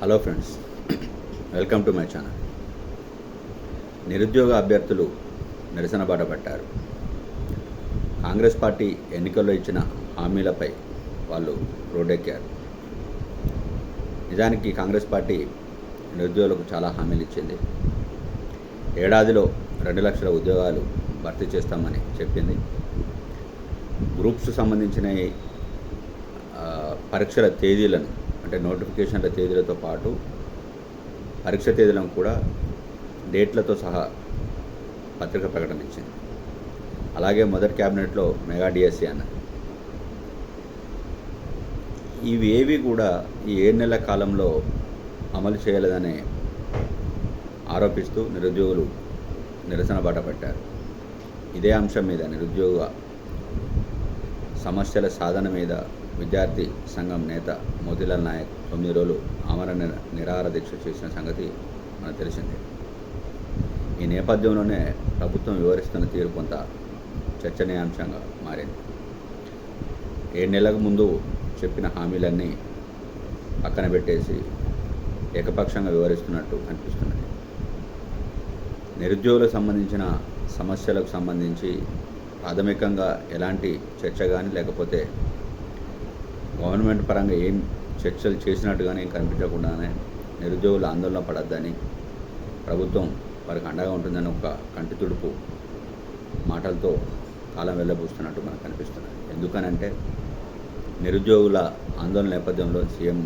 Hello friends welcome to my channel. నిరుద్యోగ అభ్యర్థులు నిరసన బాట పట్టారు. కాంగ్రెస్ పార్టీ ఎన్నికల్లో ఇచ్చిన హామీలపై వాళ్ళు రోడ్డెక్కారు. నిజానికి కాంగ్రెస్ పార్టీ నిరుద్యోగులకు చాలా హామీలు ఇచ్చింది. ఏడాదిలో రెండు లక్షల ఉద్యోగాలు భర్తీ చేస్తామని చెప్పింది. గ్రూప్స్ సంబంధించిన పరీక్షల తేదీలను అంటే నోటిఫికేషన్ల తేదీలతో పాటు పరీక్ష తేదీలను కూడా డేట్లతో సహా పత్రిక ప్రకటన ఇచ్చింది అలాగే మొదటి క్యాబినెట్లో మెగా డిఎస్సి అన్నది ఇవి ఏవి కూడా ఈ ఏడు నెలల కాలంలో అమలు చేయలేదని ఆరోపిస్తూ నిరుద్యోగులు నిరసన బాట పట్టారు. ఇదే అంశం మీద నిరుద్యోగ సమస్యల సాధన మీద విద్యార్థి సంఘం నేత మోతిలాల్ నాయక్ తొమ్మిది రోజులు ఆమరణ నిర- నిరాహార దీక్ష చేసిన సంగతి మనకు తెలిసిందే. ఈ నేపథ్యంలోనే ప్రభుత్వం వివరిస్తున్న తీరు కొంత చర్చనీయాంశంగా మారింది. ఏడు నెలలకు ముందు చెప్పిన హామీలన్నీ పక్కన పెట్టేసి ఏకపక్షంగా వివరిస్తున్నట్టు కనిపిస్తున్నది. నిరుద్యోగులకు సంబంధించిన సమస్యలకు సంబంధించి ప్రాథమికంగా ఎలాంటి చర్చ కానీ లేకపోతే గవర్నమెంట్ పరంగా ఏం చర్చలు చేసినట్టుగానే ఏం కనిపించకుండానే నిరుద్యోగులు ఆందోళన పడద్దని ప్రభుత్వం వారికి అండగా ఉంటుందని ఒక కంటి తుడుపు మాటలతో కాలం వెళ్ళబూస్తున్నట్టు మనకు కనిపిస్తున్నది ఎందుకనంటే నిరుద్యోగుల ఆందోళన నేపథ్యంలో CM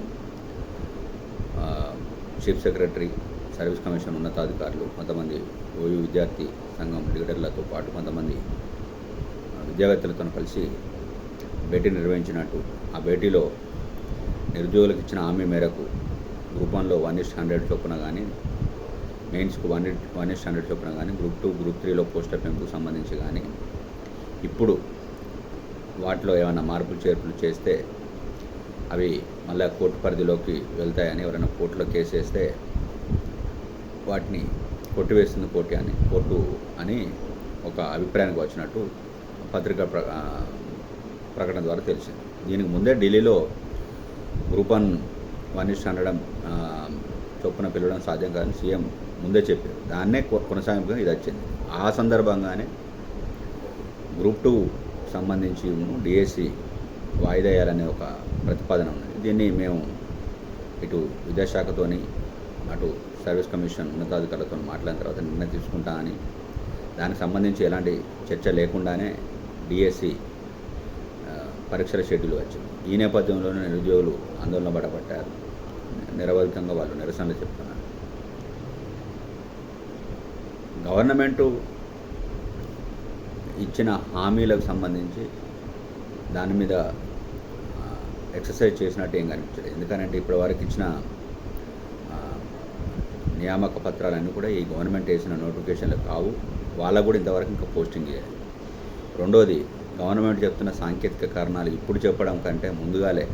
chief secretary service commission ఉన్నతాధికారులు కొంతమంది ఓయూ విద్యార్థి సంఘం లీడర్లతో పాటు కొంతమంది ఆ, విద్యావేత్తలతో కలిసి భేటీ నిర్వహించినట్టు. ఆ భేటీలో నిరుద్యోగులకు ఇచ్చిన హామీ మేరకు గ్రూప్ వన్లో వన్ ఇస్ట్ హండ్రెడ్ చొప్పున కానీ మెయిన్స్కు వన్ ఇట్ వన్ ఇస్ట్ హండ్రెడ్ చొప్పున కానీ గ్రూప్ టూ గ్రూప్ త్రీలో పోస్టుల పెంపుకు సంబంధించి కానీ ఇప్పుడు వాటిలో ఏమైనా మార్పులు చేర్పులు చేస్తే అవి మళ్ళీ కోర్టు పరిధిలోకి వెళ్తాయని ఎవరైనా కోర్టులో కేసు వేస్తే వాటిని కొట్టివేస్తుంది కోర్టు అని కోర్టు అని ఒక అభిప్రాయానికి వచ్చినట్టు పత్రికా ప్ర ప్రకటన ద్వారా తెలిసింది. దీనికి ముందే ఢిల్లీలో గ్రూప్ వన్ వన్ ఇస్ట్ చొప్పున పిలవడం సాధ్యం కాదని సీఎం ముందే చెప్పారు. దాన్నే కొ- కొనసాగింపుగా ఇది వచ్చింది. ఆ సందర్భంగానే గ్రూప్ టూ సంబంధించి డిఎస్సి వాయిదా వేయాలనే ఒక ప్రతిపాదన ఉన్నది. దీన్ని మేము ఇటు విద్యాశాఖతోని అటు సర్వీస్ కమిషన్ ఉన్నతాధికారులతో మాట్లాడిన తర్వాత నిర్ణయం తీసుకుంటా అని దానికి సంబంధించి ఎలాంటి చర్చ లేకుండానే డిఎస్సి పరీక్షల షెడ్యూల్ వచ్చింది. ఈ నేపథ్యంలోనే నిరుద్యోగులు ఆందోళన పడబట్టారు. నిరవధికంగా వాళ్ళు నిరసనలు చెప్తున్నారు. గవర్నమెంటు ఇచ్చిన హామీలకు సంబంధించి దాని మీద ఎక్సర్సైజ్ చేసినట్టు ఏం కనిపించలేదు. ఎందుకంటే ఇప్పటి వరకు ఇచ్చిన నియామక పత్రాలన్నీ కూడా ఈ గవర్నమెంట్ వేసిన నోటిఫికేషన్లు కావు. వాళ్ళకు కూడా ఇంతవరకు ఇంకా పోస్టింగ్ చేయాలి రెండోది గవర్నమెంట్ చెప్తున్న సాంకేతిక కారణాలు ఇప్పుడు చెప్పడం కంటే ముందుగాలే.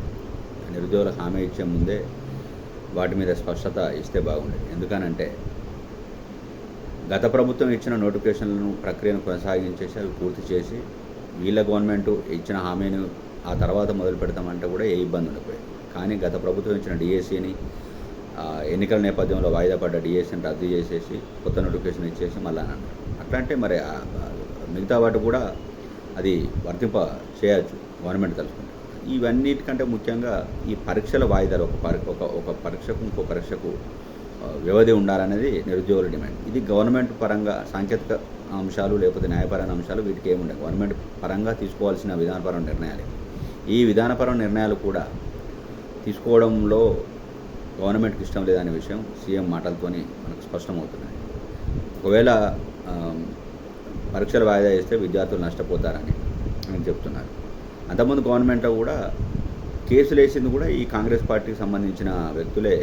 నిరుద్యోగులకు హామీ ఇచ్చే ముందే వాటి మీద స్పష్టత ఇస్తే బాగుండేది. ఎందుకనంటే గత ప్రభుత్వం ఇచ్చిన నోటిఫికేషన్లను ప్రక్రియను కొనసాగించేసి అవి పూర్తి చేసి వీళ్ళ గవర్నమెంట్ ఇచ్చిన హామీని ఆ తర్వాత మొదలు పెడతామంటే కూడా ఏ ఇబ్బంది ఉండకపోయేది. కానీ గత ప్రభుత్వం ఇచ్చిన డిఎస్సిని ఎన్నికల నేపథ్యంలో వాయిదా పడ్డ డిఎస్సిని రద్దు చేసేసి కొత్త నోటిఫికేషన్ ఇచ్చేసి మళ్ళీ అని అట్లా అంటే మరి మిగతా వాటి కూడా అది వర్తింప చేయవచ్చు గవర్నమెంట్ తలుచుకుంటే ఇవన్నిటికంటే ముఖ్యంగా ఈ పరీక్షల వాయిదాలు ఒక పరి ఒక ఒక పరీక్షకు ఇంకో పరీక్షకు వ్యవధి ఉండాలనేది నిరుద్యోగుల డిమాండ్. ఇది గవర్నమెంట్ పరంగా సాంకేతిక అంశాలు లేకపోతే న్యాయపరమైన అంశాలు వీటికి ఏముండవు గవర్నమెంట్ పరంగా తీసుకోవాల్సిన విధానపరమైన నిర్ణయాలు. ఈ విధానపరం నిర్ణయాలు కూడా తీసుకోవడంలో గవర్నమెంట్కి ఇష్టం లేదనే విషయం సీఎం మాటలతోని మనకు స్పష్టమవుతున్నాయి. ఒకవేళ పరీక్షలు వాయిదా చేస్తే విద్యార్థులు నష్టపోతారని అని చెప్తున్నారు అంతకుముందు గవర్నమెంట్ కూడా కేసులు వేసింది కూడా ఈ కాంగ్రెస్ పార్టీకి సంబంధించిన వ్యక్తులే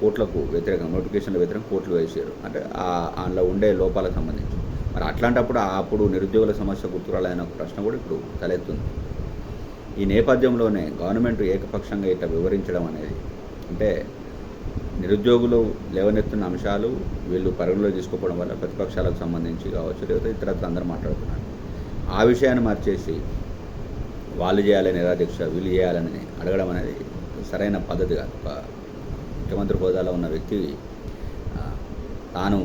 కోర్టులకు వ్యతిరేకంగా నోటిఫికేషన్ల వ్యతిరేకంగా కోర్టులు వేసారు అంటే అందులో ఉండే లోపాలకు సంబంధించి. మరి అట్లాంటప్పుడు ఆ అప్పుడు నిరుద్యోగుల సమస్య గుర్తురాలనే ఒక ప్రశ్న కూడా ఇప్పుడు తలెత్తుంది. ఈ నేపథ్యంలోనే గవర్నమెంట్ ఏకపక్షంగా ఇట్లా వివరించడం అనేది అంటే నిరుద్యోగులు లేవనెత్తున్న అంశాలు వీళ్ళు పరిగణలో తీసుకోవడం వల్ల ప్రతిపక్షాలకు సంబంధించి కావచ్చు లేకపోతే ఇతరత్ర అందరూ మాట్లాడుతున్నారు. ఆ విషయాన్ని మార్చేసి వాళ్ళు చేయాలని నిరాదీక్ష వీళ్ళు చేయాలని అడగడం అనేది సరైన పద్ధతి కాదు. ముఖ్యమంత్రి హోదాలో ఉన్న వ్యక్తి తాను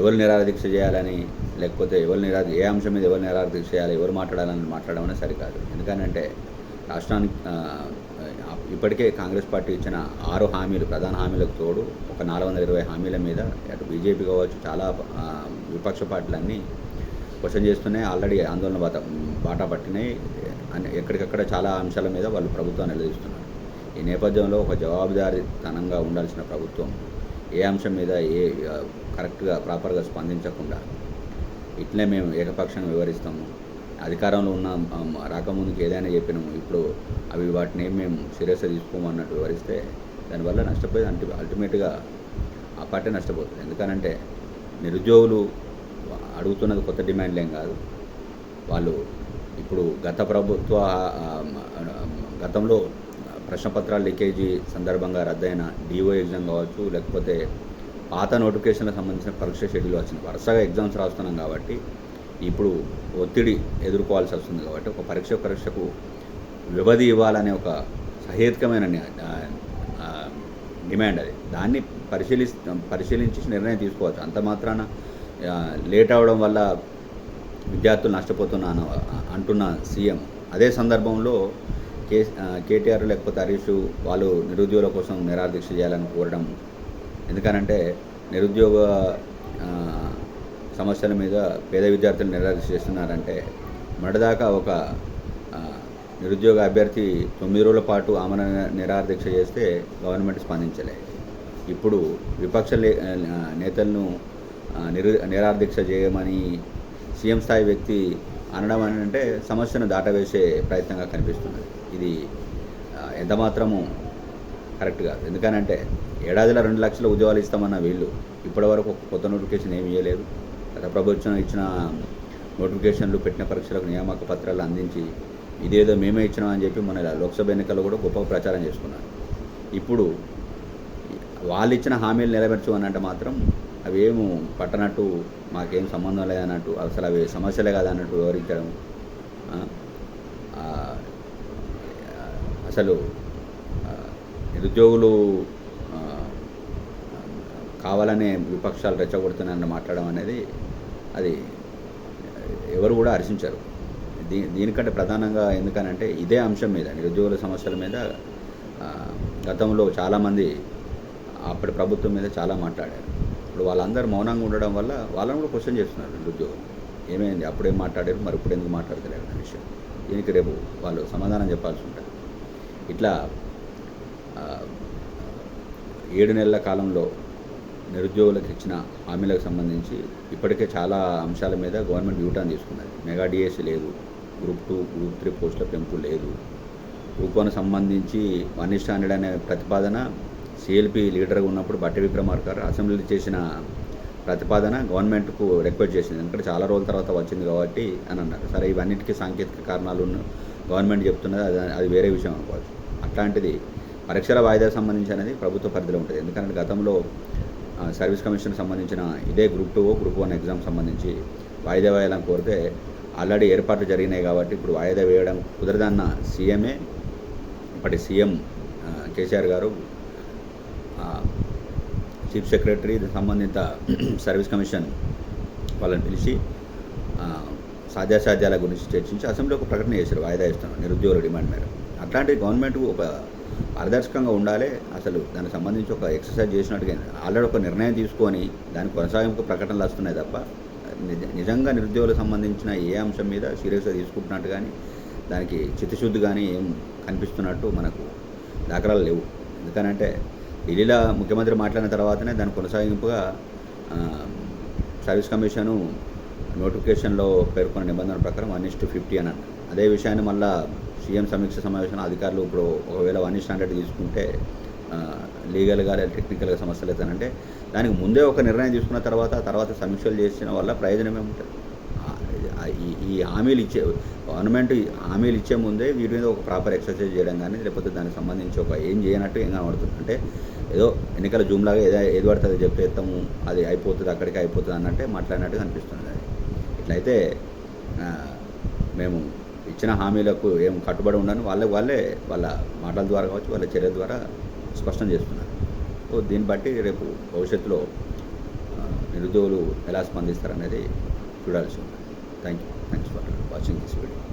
ఎవరు నిరాదీక్ష చేయాలని లేకపోతే ఎవరు నిరా ఏ అంశం మీద ఎవరు నిరాదీక్ష చేయాలి ఎవరు మాట్లాడాలని మాట్లాడమనే సరికాదు. ఎందుకంటే రాష్ట్రానికి ఇప్పటికే కాంగ్రెస్ పార్టీ ఇచ్చిన ఆరు హామీలు ప్రధాన హామీలకు తోడు ఒక నాలుగు వందల ఇరవై హామీల మీద అటు బీజేపీ కావచ్చు చాలా విపక్ష పార్టీలన్నీ క్వశ్చన్ చేస్తున్నాయి ఆల్రెడీ ఆందోళన బాట బాటా పట్టినాయి. అని ఎక్కడికక్కడ చాలా అంశాల మీద వాళ్ళు ప్రభుత్వాన్ని నిలదీస్తున్నారు. ఈ నేపథ్యంలో ఒక జవాబుదారీతనంగా ఉండాల్సిన ప్రభుత్వం ఏ అంశం మీద ఏ కరెక్ట్గా ప్రాపర్గా స్పందించకుండా ఇట్లే మేము ఏకపక్షంగా వివరిస్తాము అధికారంలో ఉన్న రాకముందుకు ఏదైనా చెప్పినాము ఇప్పుడు అవి వాటిని ఏం మేము సీరియస్గా తీసుకోమన్నట్టు వివరిస్తే దానివల్ల నష్టపోయేది అంటే అల్టిమేట్గా ఆ పార్టీ నష్టపోతుంది. ఎందుకనంటే నిరుద్యోగులు అడుగుతున్నది కొత్త డిమాండ్లు ఏం కాదు. వాళ్ళు ఇప్పుడు గత ప్రభుత్వ గతంలో ప్రశ్నపత్రాలు లీకేజీ సందర్భంగా రద్దయిన డిఓ ఎగ్జామ్ కావచ్చు లేకపోతే పాత నోటిఫికేషన్లకు సంబంధించిన పరీక్ష షెడ్యూల్ వచ్చింది. వరుసగా ఎగ్జామ్స్ రాస్తున్నాం కాబట్టి ఇప్పుడు ఒత్తిడి ఎదుర్కోవాల్సి వస్తుంది కాబట్టి ఒక పరీక్ష పరీక్షకు వ్యవధి ఇవ్వాలనే ఒక సహేతుకమైన డిమాండ్ అది. దాన్ని పరిశీలి పరిశీలించి నిర్ణయం తీసుకోవచ్చు. అంత మాత్రాన లేట్ అవడం వల్ల విద్యార్థులు నష్టపోతున్నాను అంటున్న సీఎం. అదే సందర్భంలో కే కేటీఆర్ లేకపోతే హరీష్ వాళ్ళు నిరుద్యోగుల కోసం నిరాదీక్ష చేయాలని కోరడం. ఎందుకనంటే నిరుద్యోగ సమస్యల మీద పేద విద్యార్థులు నిరాశ చేస్తున్నారంటే మొదటిదాకా ఒక నిరుద్యోగ అభ్యర్థి తొమ్మిది రోజుల పాటు ఆమెను నిరాదీక్ష చేస్తే గవర్నమెంట్ స్పందించలే. ఇప్పుడు విపక్ష నేతలను నిరు నిరాదీక్ష చేయమని సీఎం స్థాయి వ్యక్తి అనడం అని అంటే సమస్యను దాటవేసే ప్రయత్నంగా కనిపిస్తున్నది. ఇది ఎంతమాత్రము ఎంత మాత్రము కరెక్ట్ కాదు. ఎందుకనంటే ఏడాదిలో రెండు లక్షల ఉద్యోగాలు ఇస్తామన్న వీళ్ళు ఇప్పటివరకు ఒక కొత్త నోటిఫికేషన్ ఏమీ ఇవ్వలేదు గత ప్రభుత్వం ఇచ్చిన నోటిఫికేషన్లు పెట్టిన పరీక్షలకు నియామక పత్రాలు అందించి ఇదేదో మేమే ఇచ్చినామని చెప్పి మన లోక్సభ ఎన్నికల్లో కూడా గొప్ప ప్రచారం చేసుకున్నారు. ఇప్పుడు వాళ్ళు ఇచ్చిన హామీలు నెరవేర్చు అని మాత్రం అవి ఏమి పట్టనట్టు మాకేం సంబంధం లేదన్నట్టు అసలు అవి సమస్యలే కాదన్నట్టు వివరించడం అసలు నిరుద్యోగులు కావాలనే విపక్షాలు రెచ్చగొడుతున్నాయని మాట్లాడడం అనేది అది ఎవరు కూడా హర్షించరు దీ దీనికంటే ప్రధానంగా ఎందుకనంటే ఇదే అంశం మీద నిరుద్యోగుల సమస్యల మీద గతంలో చాలామంది అప్పటి ప్రభుత్వం మీద చాలా మాట్లాడారు. ఇప్పుడు వాళ్ళందరూ మౌనంగా ఉండడం వల్ల వాళ్ళని కూడా క్వశ్చన్ చేస్తున్నారు నిరుద్యోగులు. ఏమైంది? అప్పుడేం మాట్లాడారు? మరి ఇప్పుడు ఎందుకు మాట్లాడతలేరు అనే విషయం. దీనికి రేపు వాళ్ళు సమాధానం చెప్పాల్సి ఉంటుంది. ఇట్లా ఏడు నెలల కాలంలో నిరుద్యోగులకు ఇచ్చిన హామీలకు సంబంధించి ఇప్పటికే చాలా అంశాల మీద గవర్నమెంట్ యూటర్న్ తీసుకున్నది మెగా డిఎస్సి లేదు గ్రూప్ టూ గ్రూప్ త్రీ పోస్టుల పెంపు లేదు. గ్రూప్ వన్ సంబంధించి వన్ ఇస్ట్ హండ్రెడ్ అనే ప్రతిపాదన సిఎల్పి లీడర్గా ఉన్నప్పుడు బట్టి విక్రమార్క గారు చేసిన ప్రతిపాదన గవర్నమెంట్కు రిక్వెస్ట్ చేసింది. ఎందుకంటే చాలా రోజుల తర్వాత వచ్చింది కాబట్టి అని అన్నారు. సరే ఇవన్నిటికీ సాంకేతిక కారణాలు గవర్నమెంట్ చెప్తున్నది అది అది వేరే విషయం అనుకోవచ్చు. అట్లాంటిది పరీక్షల వాయిదా సంబంధించి అనేది ప్రభుత్వ పరిధిలో ఉంటుంది. ఎందుకంటే గతంలో సర్వీస్ కమిషన్ సంబంధించిన ఇదే group two group one exam సంబంధించి వాయిదా వేయాలని కోరితే ఆల్రెడీ ఏర్పాట్లు జరిగినాయి కాబట్టి ఇప్పుడు వాయిదా వేయడం కుదరదన్న సీఎంఏ ఇప్పటి సీఎం కేసీఆర్ గారు చీఫ్ సెక్రటరీ సంబంధిత సర్వీస్ కమిషన్ వాళ్ళని పిలిచి సాధ్యాసాధ్యాల గురించి చర్చించి అసెంబ్లీ ఒక ప్రకటన చేశారు వాయిదా ఇస్తున్నారు నిరుద్యోగుల డిమాండ్ మేర అట్లాంటి గవర్నమెంట్ ఒక పారదర్శకంగా ఉండాలి. అసలు దానికి సంబంధించి ఒక ఎక్సర్సైజ్ చేసినట్టుగా ఆల్రెడీ ఒక నిర్ణయం తీసుకొని దాని కొనసాగింపు ప్రకటనలు వస్తున్నాయి తప్ప నిజ- నిజంగా నిరుద్యోగులకు సంబంధించిన ఏ అంశం మీద సీరియస్గా తీసుకుంటున్నట్టు కానీ దానికి చిత్తశుద్ధి కానీ ఏం కనిపిస్తున్నట్టు మనకు దాఖలాలు లేవు. ఎందుకనంటే ఢిల్లీలో ముఖ్యమంత్రి మాట్లాడిన తర్వాతనే దాని కొనసాగింపుగా సర్వీస్ కమిషను నోటిఫికేషన్లో పేర్కొన్న నిబంధన ప్రకారం వన్ ఇస్ టు ఫిఫ్టీ అని అదే విషయాన్ని మళ్ళీ సీఎం సమీక్ష సమావేశంలో అధికారులు ఇప్పుడు ఒకవేళ వన్ స్టాండర్డ్ తీసుకుంటే లీగల్గా లేదా టెక్నికల్గా సమస్యలు అవుతానంటే దానికి ముందే ఒక నిర్ణయం తీసుకున్న తర్వాత తర్వాత సమీక్షలు చేసిన వల్ల ప్రయోజనం ఏముంటుంది? ఈ హామీలు ఇచ్చే గవర్నమెంట్ హామీలు ఇచ్చే ముందే వీటి మీద ఒక ప్రాపర్ ఎక్సర్సైజ్ చేయడం కానీ లేకపోతే దానికి సంబంధించి ఒక ఏం చేయనట్టు ఏం కనబడుతుంది? అంటే ఏదో ఎన్నికల జూమ్లాగా ఏదో ఏది పడుతుంది చెప్తే అది అయిపోతుంది అక్కడికి అయిపోతుంది అన్నట్టే మాట్లాడినట్టు కనిపిస్తుంది అది. ఇట్లయితే మేము ఇచ్చిన హామీలకు ఏం కట్టుబడి ఉండని. వాళ్ళే వాళ్ళే వాళ్ళ మాటల ద్వారా కావచ్చు వాళ్ళ చర్య ద్వారా స్పష్టం చేస్తున్నారు. సో దీన్ని బట్టి రేపు భవిష్యత్తులో నిరుద్యోగులు ఎలా స్పందిస్తారనేది చూడాల్సి ఉంది thank you thanks for watching this video